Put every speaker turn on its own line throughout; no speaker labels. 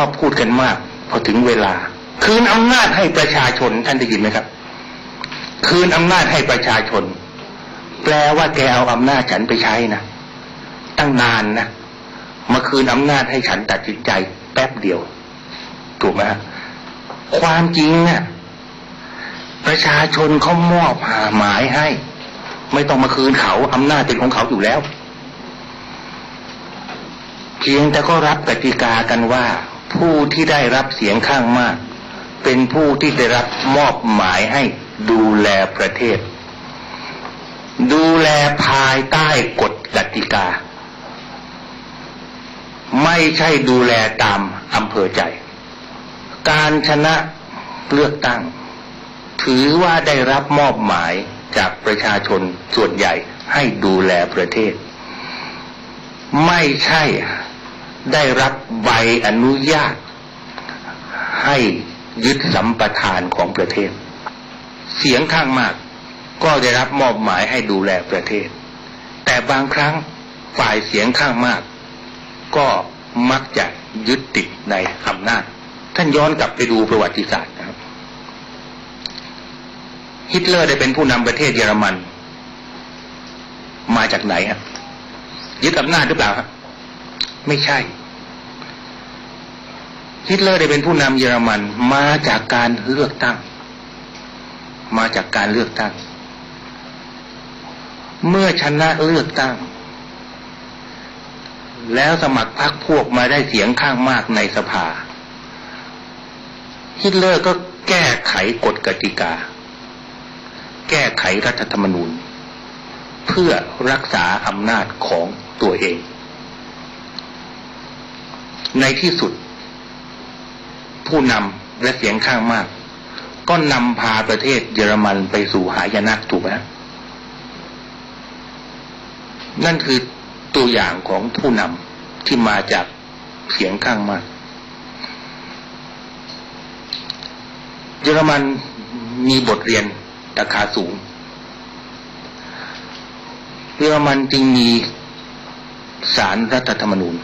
อบพูดกันมาก พอถึงเวลา คืนอำนาจให้ประชาชนท่านได้ยินไหมครับ คืนอำนาจให้ประชาชน แปลว่าแกเอาอำนาจฉันไปใช้นะตั้งนานนะมาคืนอำนาจให้ฉันตัดสินใจแป๊บเดียว ถูกไหมความจริงเนี่ยประชาชนเขามอบหาหมายให้ ไม่ต้องมาคืนเขาอำนาจเป็นของเขาอยู่แล้ว เพียงแต่ก็รับกติกากันว่า ผู้ที่ได้รับเสียงข้างมาก เป็นผู้ที่ได้รับมอบหมายให้ดูแลประเทศ ดูแลภายใต้กฎกติกา ไม่ใช่ดูแลตามอำเภอใจ การชนะเลือกตั้ง ถือว่าได้รับมอบหมายจากประชาชนส่วนใหญ่ให้ดูแลประเทศ ไม่ใช่ ได้รับใบอนุญาต ให้ยึดสัมปทานของประเทศ เสียงข้างมากก็ได้รับมอบหมายให้ดูแลประเทศ แต่บางครั้งฝ่ายเสียงข้างมาก ก็มักจะยึดติดในอำนาจ ท่านย้อนกลับไปดูประวัติศาสตร์นะครับ ฮิตเลอร์ได้เป็นผู้นำประเทศเยอรมัน มาจากไหนฮะยึดอำนาจหรือเปล่าฮะ ไม่ใช่ ฮิตเลอร์ได้เป็นผู้นำเยอรมันมาจากการเลือกตั้ง มาจากการเลือกตั้ง เมื่อชนะเลือกตั้ง แล้วสมัครพรรคพวกมาได้เสียงข้างมากในสภา ฮิตเลอร์ก็แก้ไขกฎกติกา แก้ไขรัฐธรรมนูญ เพื่อรักษาอำนาจของตัวเอง ในที่สุด ผู้นำและเสียงข้างมาก ก็นำพาประเทศเยอรมันไปสู่หายนะถูกไหมนั่นคือตัวอย่างของผู้นำที่มาจากเสียงข้างมาก เยอรมันมีบทเรียนราคาสูง เยอรมันจึงมีสารรัฐธรรมนูญ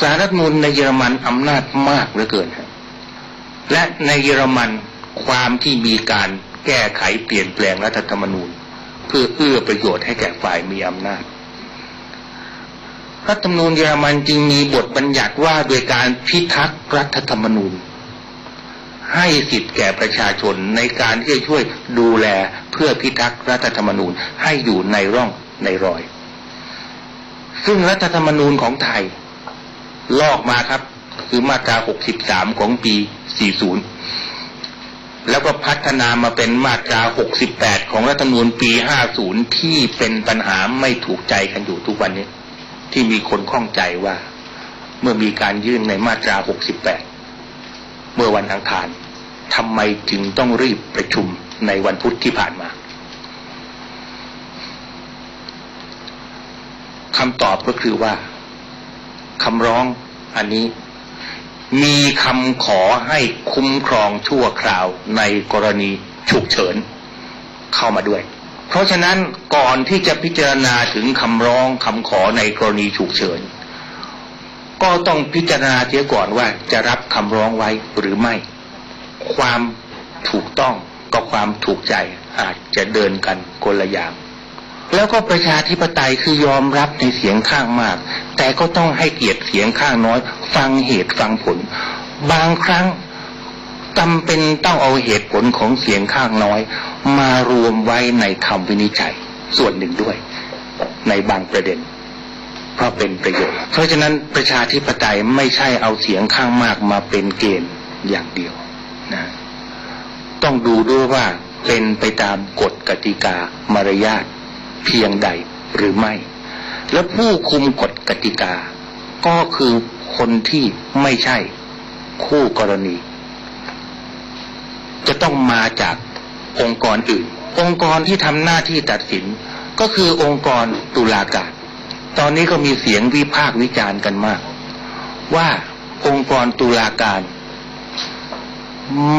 สารรัฐธรรมนูญในเยอรมันอำนาจมากเหลือเกินครับและในเยอรมันความที่มีการแก้ไขเปลี่ยนแปลงรัฐธรรมนูญ เพื่อเอื้อประโยชน์ให้แก่ฝ่ายมีอำนาจ รัฐธรรมนูญเยอรมันจึงมีบทบัญญัติว่าโดยการพิทักษ์รัฐธรรมนูญ ให้สิทธิ์แก่ประชาชนในการที่จะช่วยดูแลเพื่อพิทักษ์รัฐธรรมนูญให้อยู่ในร่องในรอย ซึ่งรัฐธรรมนูญของไทย ลอกมาครับ คือมาตรา 63 ของปี 40 แล้วก็พัฒนามาเป็นมาตรา 68 ของรัฐธรรมนูญปี 50 ที่เป็นปัญหาไม่ถูกใจกันอยู่ทุกวันนี้ ที่มีคนข้องใจว่า เมื่อมีการยื่นในมาตรา 68 เมื่อวันอังคารทำไมจึงต้องรีบประชุมในวันพุธที่ผ่านมาคำตอบก็คือว่า คำร้องอันนี้ มีคำขอให้คุ้มครองชั่วคราวในกรณีฉุกเฉินเข้ามาด้วย เพราะฉะนั้นก่อนที่จะพิจารณาถึงคำร้องคำขอในกรณีฉุกเฉิน ก็ต้องพิจารณาเสียก่อนว่าจะรับคำร้องไว้หรือไม่ ความถูกต้องกับความถูกใจอาจจะเดินกันคนละอย่าง แล้วก็ประชาธิปไตยคือยอมรับในเสียงข้างมาก แต่ก็ต้องให้เกียรติเสียงข้างน้อย ฟังเหตุฟังผล บางครั้งจำเป็นต้องเอาเหตุผลของเสียงข้างน้อย มารวมไว้ในคำวินิจฉัยส่วนหนึ่งด้วย ในบางประเด็น เพราะเป็นประโยชน์ เพราะฉะนั้นประชาธิปไตยไม่ใช่เอาเสียงข้างมากมาเป็นเกณฑ์อย่างเดียวนะต้องดูด้วยว่าเป็นไปตามกฎกติกามารยาท เพียงใดหรือไม่ และผู้คุมกฎกติกา ก็คือคนที่ไม่ใช่คู่กรณี จะต้องมาจากองค์กรอื่น องค์กรที่ทำหน้าที่ตัดสิน ก็คือองค์กรตุลาการตอนนี้ก็มีเสียงวิพากษ์วิจารณ์กันมาก ว่าองค์กรตุลาการ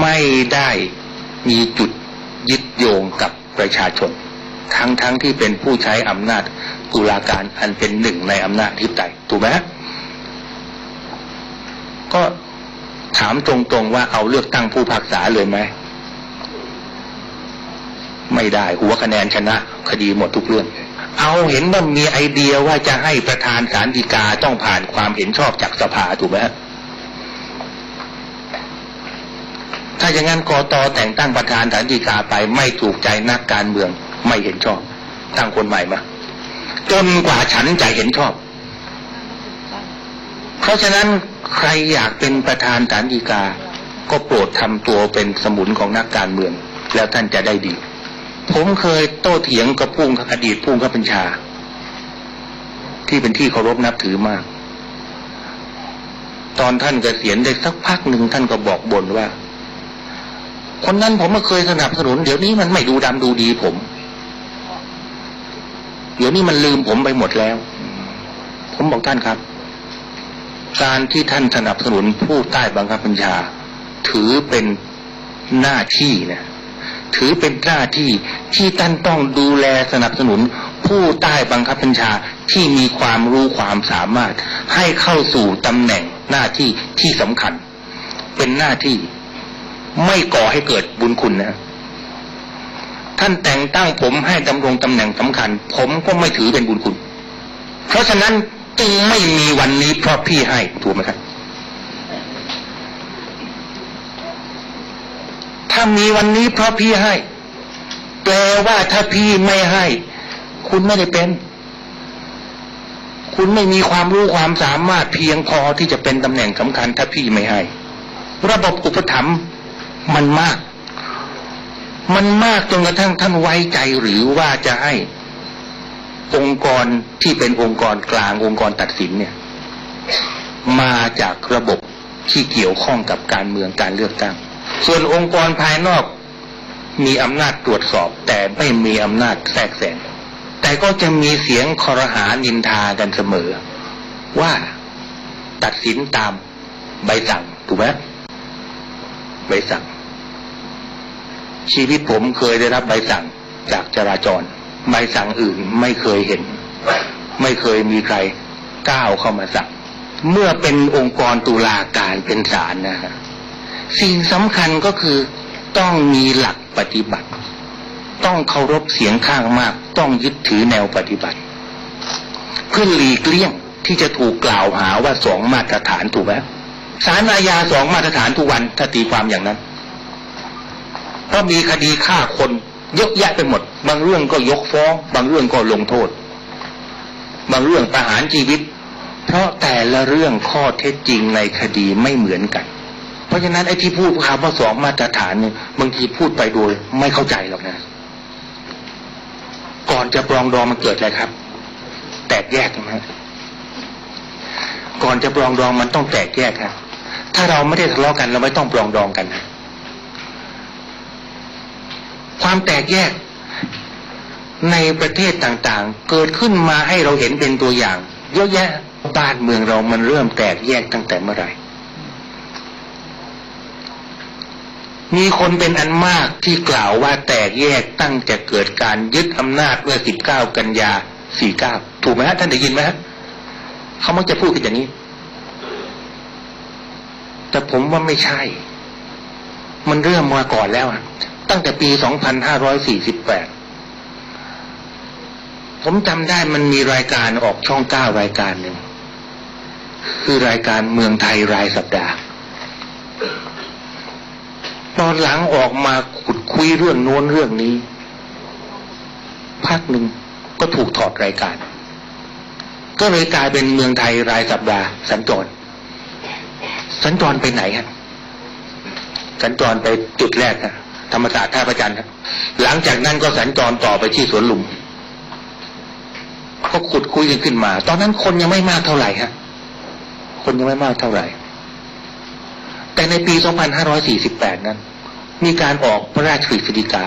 ไม่ได้มีจุดยึดโยงกับประชาชน ทั้งทั้งที่เป็นผู้ใช้อำนาจตุลาการอันเป็นหนึ่งในอำนาจทิปไตยถูกไหมฮะถามตรงๆว่าเอาเลือกตั้งผู้พักษาเลยไหมไม่ได้หัวคะแนนชนะคดีหมดทุกเรื่อง เอาเห็นว่ามีไอเดียว่าจะให้ประธานศาลฎีกาต้องผ่านความเห็นชอบจากสภาถูกไหมถ้าอย่างนั้นกตแต่งตั้งประธานศาลฎีกาไปไม่ถูกใจนักการเมือง ไม่เห็นชอบตั้งคนใหม่มา จนกว่าฉันจะเห็นชอบ เพราะฉะนั้นใครอยากเป็นประธานศาลฎีกา ก็โปรดทำตัวเป็นสมุนของนักการเมือง แล้วท่านจะได้ดี ผมเคยโต้เถียงกับผู้ขับอดีตผู้ขับบัญชา ที่เป็นที่เคารพนับถือมาก ตอนท่านเกษียณได้สักพักหนึ่งท่านก็บอกบนว่าคนนั้นผมม่เคยสนับสนุน เดี๋ยวนี้มันไม่ดูดำดูดีผม เดี๋ยวนี้มันลืมผมไปหมดแล้ว ผมบอกท่านครับ การที่ท่านสนับสนุนผู้ใต้บังคับบัญชา ถือเป็นหน้าที่นะถือเป็นหน้าที่ที่ท่านต้องดูแลสนับสนุนผู้ใต้บังคับบัญชาที่มีความรู้ความสามารถ ให้เข้าสู่ตำแหน่งหน้าที่ที่สำคัญ เป็นหน้าที่ไม่ก่อให้เกิดบุญคุณนะ ท่านแต่งตั้งผมให้ดำรงตำแหน่งสำคัญ ผมก็ไม่ถือเป็นบุญคุณ เพราะฉะนั้นจึงไม่มีวันนี้เพราะพี่ให้ถูกไหมครับ ถ้ามีวันนี้เพราะพี่ให้ แปลว่าถ้าพี่ไม่ให้ คุณไม่ได้เป็น คุณไม่มีความรู้ความสามารถเพียงพอที่จะเป็นตำแหน่งสำคัญ ถ้าพี่ไม่ให้ ระบบอุปถัมภ์มันมาก มันมากจนกระทั่งท่านไว้ใจหรือว่าจะให้องค์กรที่เป็นองค์กรกลางองค์กรตัดสินเนี่ย มาจากระบบที่เกี่ยวข้องกับการเมืองการเลือกตั้ง ส่วนองค์กรภายนอกมีอำนาจตรวจสอบ แต่ไม่มีอำนาจแทรกแซงแต่ก็จะมีเสียงคอรหานินทากันเสมอ ว่าตัดสินตามใบสั่งถูกไหมใบสั่ง ชีวิตผมเคยได้รับใบสั่งจากจราจร ใบสั่งอื่นไม่เคยเห็น ไม่เคยมีใครก้าวเข้ามาสั่ง เมื่อเป็นองค์กรตุลาการเป็นศาลนะฮะสิ่งสำคัญก็คือต้องมีหลักปฏิบัติ ต้องเคารพเสียงข้างมาก ต้องยึดถือแนวปฏิบัติ เพื่อหลีกเลี่ยงที่จะถูกกล่าวหาว่าสองมาตรฐานถูกไหมศาลอาญาสองมาตรฐานทุกวันถ้าตีความอย่างนั้น เพราะมีคดีฆ่าคนเยอะแยะไปหมด บางเรื่องก็ยกฟ้อง บางเรื่องก็ลงโทษ บางเรื่องประหารชีวิต เพราะแต่ละเรื่องข้อเท็จจริงในคดีไม่เหมือนกัน เพราะฉะนั้นไอ้ที่พูดคำว่าสองมาตรฐานเนี่ยบางทีพูดไปโดยไม่เข้าใจหรอกนะก่อนจะปรองดองมันเกิดอะไรครับ แตกแยกนะฮะก่อนจะปรองดองมันต้องแตกแยกครับถ้าเราไม่ได้ทะเลาะกันเราไม่ต้องปรองดองกันนะ ความแตกแยกในประเทศต่างๆ เกิดขึ้นมาให้เราเห็นเป็นตัวอย่าง เยอะแยะบ้านเมืองเรามันเริ่มแตกแยกตั้งแต่เมื่อไหร่ มีคนเป็นอันมากที่กล่าวว่าแตกแยกตั้งแต่เกิดการยึดอำนาจเมื่อ 19 กันยา 49 ถูกไหมฮะท่านได้ยินไหมฮะเขามักจะพูดกันอย่างนี้ แต่ผมว่าไม่ใช่ มันเริ่มมาก่อนแล้วอะ ตั้งแต่ปี 2548 ผมจำได้มันมีรายการออกช่องเก้ารายการหนึ่ง คือรายการเมืองไทยรายสัปดาห์ ตอนหลังออกมาขุดคุยเรื่องโน้นเรื่องนี้พักหนึ่งก็ถูกถอดรายการ ก็เลยกลายเป็นเมืองไทยรายสัปดาห์สัญจร สัญจรไปไหนฮะสัญจรไปจุดแรกฮะ ธรรมศาสตร์ท่าประจันครับ หลังจากนั้นก็สัญจรต่อไปที่สวนลุมก็ขุดคุยกันขึ้นมา ตอนนั้นคนยังไม่มากเท่าไหร่ฮะ คนยังไม่มากเท่าไหร่ แต่ในปี 2548 นั้น มีการออกพระราชกฤษฎีกา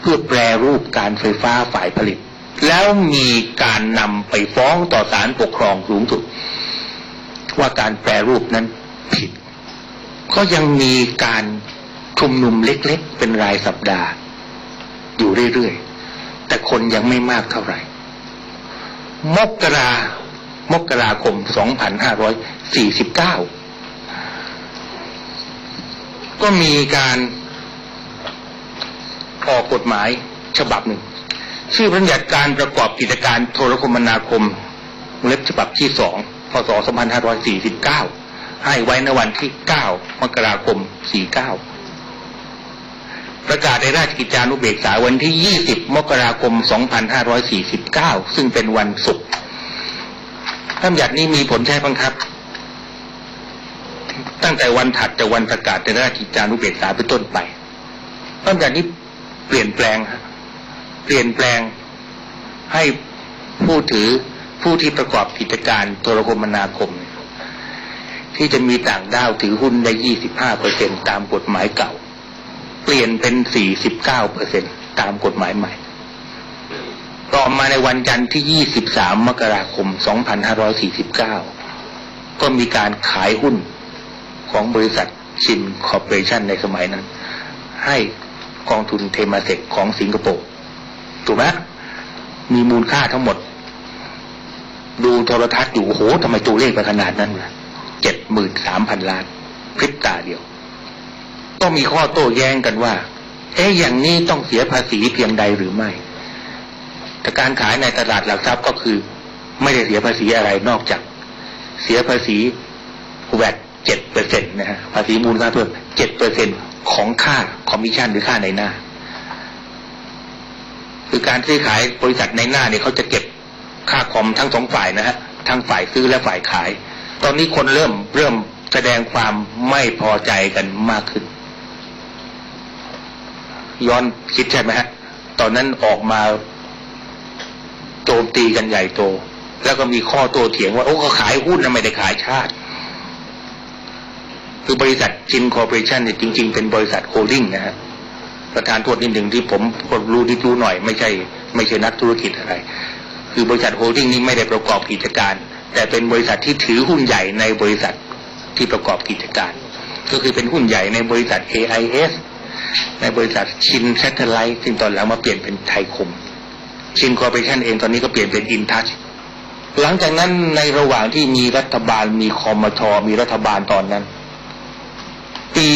เพื่อแปรรูปการไฟฟ้าฝ่ายผลิต แล้วมีการนำไปฟ้องต่อศาลปกครองสูงสุด ว่าการแปรรูปนั้นผิด ก็ยังมีการ ชุมนุมเล็กๆ เป็นรายสัปดาห์ อยู่เรื่อยๆ แต่คนยังไม่มากเท่าไหร่ มกรามกราคม 2549 ก็มีการออกกฎหมายฉบับหนึ่ง ชื่อพระบัญญัติการประกอบกิจการโทรคมนาคมเล็บฉบับที่สองพศ 2549 ให้ไว้ในวันที่ 9 มกราคม 49 ประกาศในราชกิจจานุเบกษาวันที่ 20 มกราคม 2549 ซึ่งเป็นวันศุกร์พระบัญญัตินี้มีผลใช้บังคับ ตั้งแต่วันถัดจากวันประกาศในราชกิจจานุเบกษาเป็นต้นไปพระบัญญัตินี้เปลี่ยนแปลง เปลี่ยนแปลงให้ผู้ถือผู้ที่ประกอบกิจการโทรคมนาคม ที่จะมีต่างด้าวถือหุ้นได้ 25เปอร์เซ็นตามกฎหมายเก่า เปลี่ยนเป็น 49เปอร์เซ็นตามกฎหมายใหม่ ต่อมาในวันจันทร์ที่ 23 มกราคม 2549 ก็มีการขายหุ้นของบริษัทชินคอร์ปอเรชันในสมัยนั้น ให้กองทุนเทมาเซกของสิงคโปร์ถูกไหมมีมูลค่าทั้งหมด ดูโทรทัศน์อยู่โอ้โหทำไมตัวเลขไปขนาดนั้นล่ะเจ็ดหมื่นสามพันล้าน พริบตาเดียว ต้องมีข้อโต้แย้งกันว่า เอ๊ะอย่างนี้ต้องเสียภาษีเพียงใดหรือไม่ แต่การขายในตลาดหลักทรัพย์ก็คือ ไม่ได้เสียภาษีอะไรนอกจาก เสียภาษีแวดเจ็ดเปอร์เซ็นต์นะฮะภาษีมูลค่าเพิ่มเจ็ดเปอร์เซ็นของค่าคอมมิชชั่นหรือค่าในหน้า คือการซื้อขายบริษัทในหน้าเนี่ยเขาจะเก็บค่าคอมทั้งสองฝ่ายนะฮะทั้งฝ่ายซื้อและฝ่ายขาย ตอนนี้คนเริ่มเริ่มแสดงความไม่พอใจกันมากขึ้น ย้อนคิดใช่ไหมฮะ ตอนนั้นออกมาโจมตีกันใหญ่โต แล้วก็มีข้อโต้เถียงว่า โอ้ก็ขายหุ้นนะไม่ได้ขายชาติ คือบริษัทจินคอร์ปอเรชันเนี่ยจริง ๆ เป็นบริษัทโฮลดิ้งนะฮะประธานโทษนิดหนึ่งที่ผมรู้ที่รู้หน่อย ไม่ใช่ ไม่ใช่นักธุรกิจอะไร คือบริษัทโฮลดิ้งนี้ไม่ได้ประกอบกิจการ แต่เป็นบริษัทที่ถือหุ้นใหญ่ในบริษัทที่ประกอบกิจการ ก็คือเป็นหุ้นใหญ่ในบริษัท AIS ในบริษัทชินแซทเทไลท์ซึ่งตอนหลังมาเปลี่ยนเป็นไทยคม ชินคอร์ปอเรชันเองตอนนี้ก็เปลี่ยนเป็นอินทัชหลังจากนั้นในระหว่างที่มีรัฐบาลมีคอมชมีรัฐบาลตอนนั้น ปี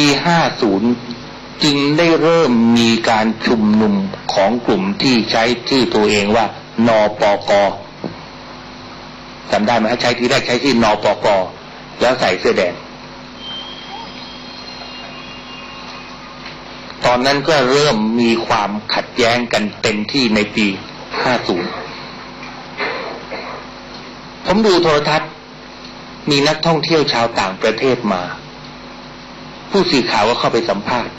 50จึงได้เริ่มมีการชุมนุมของกลุ่มที่ใช้ชื่อตัวเองว่านปกจำได้ไหมใช้ที่แรกใช้ที่นปกแล้วใส่เสื้อแดง อนนั้นก็เริ่มมีความขัดแย้งกันเต็มที่ในปี 50 ผมดูโทรทัศน์ มีนักท่องเที่ยวชาวต่างประเทศมา ผู้สื่อข่าวก็เข้าไปสัมภาษณ์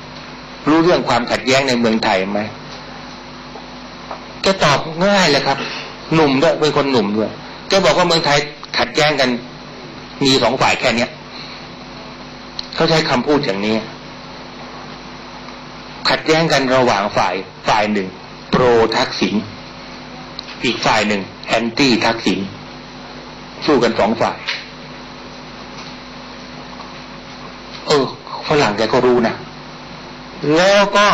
รู้เรื่องความขัดแย้งในเมืองไทยไหมแกตอบง่ายเลยครับ หนุ่มด้วยเป็นคนหนุ่มด้วยแกบอกว่าเมืองไทยขัดแย้งกัน มีสองฝ่ายแค่เนี้ย เขาใช้คำพูดอย่างนี้ ขัดแย้งกันระหว่างฝ่ายฝ่ายหนึ่ง โปรทักษิณอีกฝ่ายหนึ่งแอนตี้ทักษิณสู้กันสองฝ่าย เออฝรั่งแกก็รู้นะแล้วก็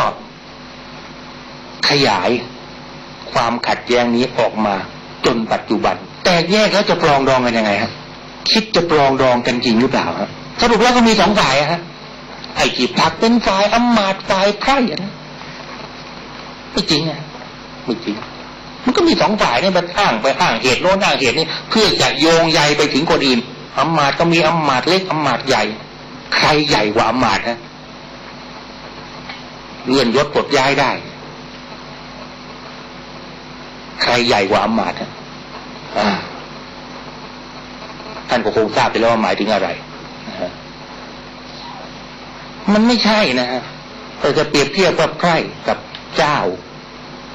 ขยายความขัดแย้งนี้ออกมาจนปัจจุบัน แตกแยกแล้วจะปรองดองกันยังไงฮะคิดจะปรองดองกันจริงหรือเปล่าฮะสรุปแล้วก็มีสองฝ่ายอะฮะ ไอ้ที่ผักเป็นฝ่ายอำมาตย์ฝ่ายไพร่อะนะไม่จริงอะไม่จริง มันก็มีสองฝ่ายเนี่ยมันอ้างไปอ้างเหตุโน้นอ้างเหตุนี้เพื่อจะโยงใยไปถึงคนอื่นอำมาตย์ก็มีอำมาตย์เล็กอำมาตย์ใหญ่ ใครใหญ่กว่าอำมาตย์ฮะเลื่อนยศปลดย้ายได้ ใครใหญ่กว่าอำมาตย์ฮะท่านก็คงทราบไปแล้วว่าหมายถึงอะไร มันไม่ใช่นะฮะแต่จะเปรียบเทียบว่าใครกับเจ้า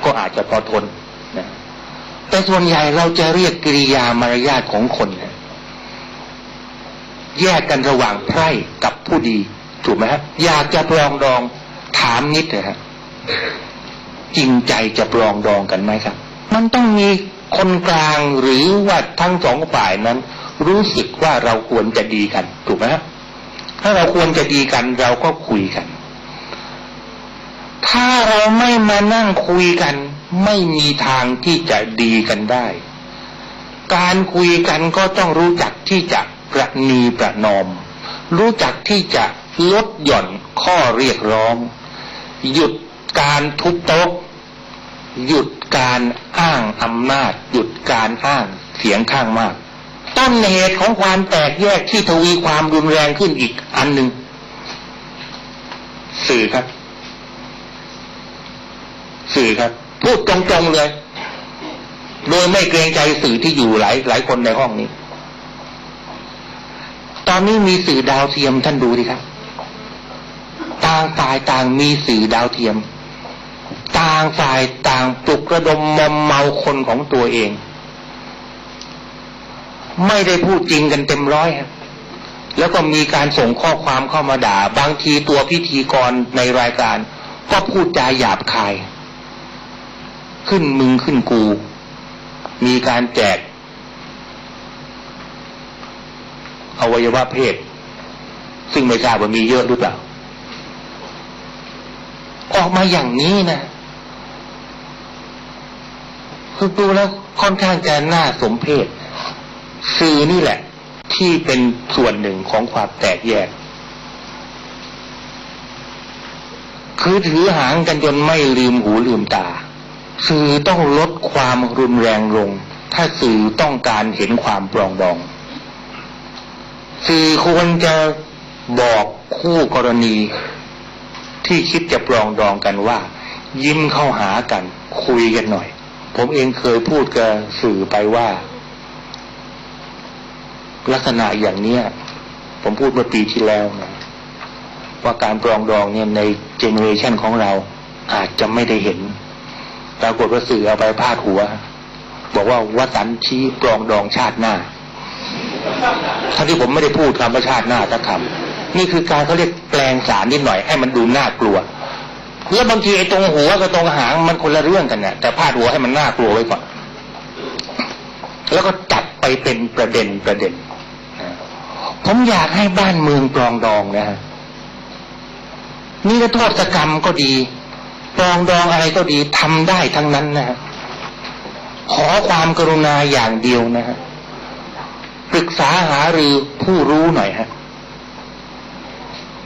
ก็อาจจะพอทนนะแต่ส่วนใหญ่เราจะเรียกกิริยามารยาทของคนนะแยกกันระหว่างไพร่กับผู้ดี ถูกไหมฮะอยากจะปรองดองถามนิดนะฮะจริงใจจะปรองดองกันไหมครับ มันต้องมีคนกลางหรือว่าทั้งสองฝ่ายนั้น รู้สึกว่าเราควรจะดีกัน ถูกไหมฮะ ถ้าเราควรจะดีกัน เราก็คุยกัน ถ้าเราไม่มานั่งคุยกัน ไม่มีทางที่จะดีกันได้ การคุยกันก็ต้องรู้จักที่จะประนีประนอม รู้จักที่จะลดหย่อนข้อเรียกร้อง หยุดการทุบโต๊ะหยุดการอ้างอำนาจ หยุดการอ้างเสียงข้างมาก ต้นเหตุของความแตกแยกที่ทวีความรุนแรงขึ้นอีกอันหนึ่งสื่อครับ สื่อครับ พูดตรงๆเลย โดยไม่เกรงใจสื่อที่อยู่หลายหลายคนในห้องนี้ ตอนนี้มีสื่อดาวเทียมท่านดูดิครับ ต่างฝ่ายต่างมีสื่อดาวเทียม ต่างฝ่ายต่างปลุกระดมมอมเมาคนของตัวเอง ไม่ได้พูดจริงกันเต็มร้อยครับแล้วก็มีการส่งข้อความเข้ามาด่า บางทีตัวพิธีกรในรายการ ก็พูดจาหยาบคาย ขึ้นมึงขึ้นกู มีการแจก อวัยวะเพศ ซึ่งไม่ทราบว่ามีเยอะหรือเปล่า ออกมาอย่างนี้นะคือดูแล้วค่อนข้างจะน่าสมเพช สื่อนี่แหละ ที่เป็นส่วนหนึ่งของความแตกแยก คือถือหางกันจนไม่ลืมหูลืมตา สื่อต้องลดความรุนแรงลง ถ้าสื่อต้องการเห็นความปรองดอง สื่อควรจะบอกคู่กรณี ที่คิดจะปรองดองกันว่า ยิ้มเข้าหากัน คุยกันหน่อย ผมเองเคยพูดกับสื่อไปว่า ลักษณะอย่างเนี้ยผมพูดเมื่อปีที่แล้วนะว่าการปรองดองเนี่ยในเจเนอเรชันของเราอาจจะไม่ได้เห็นปรากฏว่าสื่อเอาไปพาดหัว บอกว่าวสันชี้ปรองดองชาติหน้าทั้งที่ผมไม่ได้พูดคำว่าชาติหน้าสักคำนี่คือการเขาเรียกแปลงสารนิดหน่อยให้มันดูน่ากลัวแล้วบางทีไอ้ตรงหัวกับตรงหางมันคนละเรื่องกันเนี่ยแต่พาดหัวให้มันน่ากลัวไว้ก่อน แล้วก็จัดไปเป็นประเด็นประเด็น ผมอยากให้บ้านเมืองปรองดองนะฮะนี่ก็โทษกรรมก็ดีปรองดองอะไรก็ดีทำได้ทั้งนั้นนะฮะขอความกรุณาอย่างเดียวนะฮะปรึกษาหารือผู้รู้หน่อยฮะ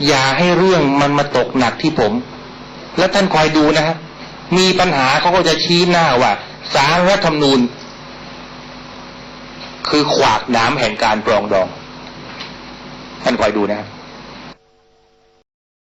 อย่าให้เรื่องมันมาตกหนักที่ผม แล้วท่านคอยดูนะฮะมีปัญหาเขาก็จะชี้หน้าว่าสารรัฐธรรมนูญ คือขวากหน้ำแห่งการปรองดอง ท่านคอยดูนะฮะ